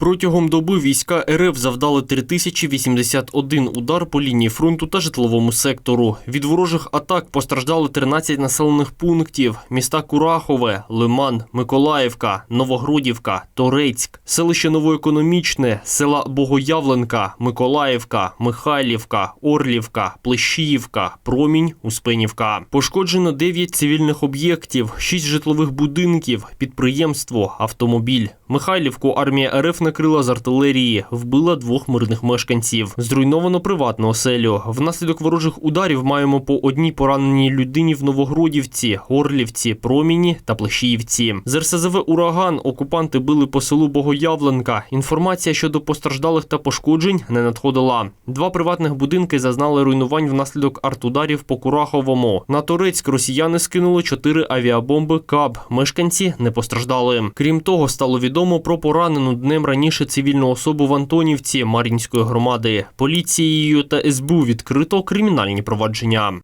Протягом доби війська РФ завдали 3081 удар по лінії фронту та житловому сектору. Від ворожих атак постраждали 13 населених пунктів: міста Курахове, Лиман, Миколаївка, Новогродівка, Торецьк, селище Новоекономічне, села Богоявленка, Миколаївка, Михайлівка, Орлівка, Плещіївка, Промінь, Успенівка. Пошкоджено 9 цивільних об'єктів, 6 житлових будинків, підприємство, автомобіль. Михайлівку армія РФ накрила з артилерії, вбила двох мирних мешканців. Зруйновано приватну оселю. Внаслідок ворожих ударів маємо по одній пораненій людині в Новогродівці, Орлівці, Проміні та Плещіївці. З РСЗВ «Ураган» окупанти били по селу Богоявленка. Інформація щодо постраждалих та пошкоджень не надходила. Два приватних будинки зазнали руйнувань внаслідок артударів по Кураховому. На Торецьк росіяни скинули чотири авіабомби КАБ. Мешканці не постраждали. Крім того, стало відомо про поранену днем раніше цивільну особу в Антонівці Мар'їнської громади. Поліцією та СБУ відкрито кримінальні провадження.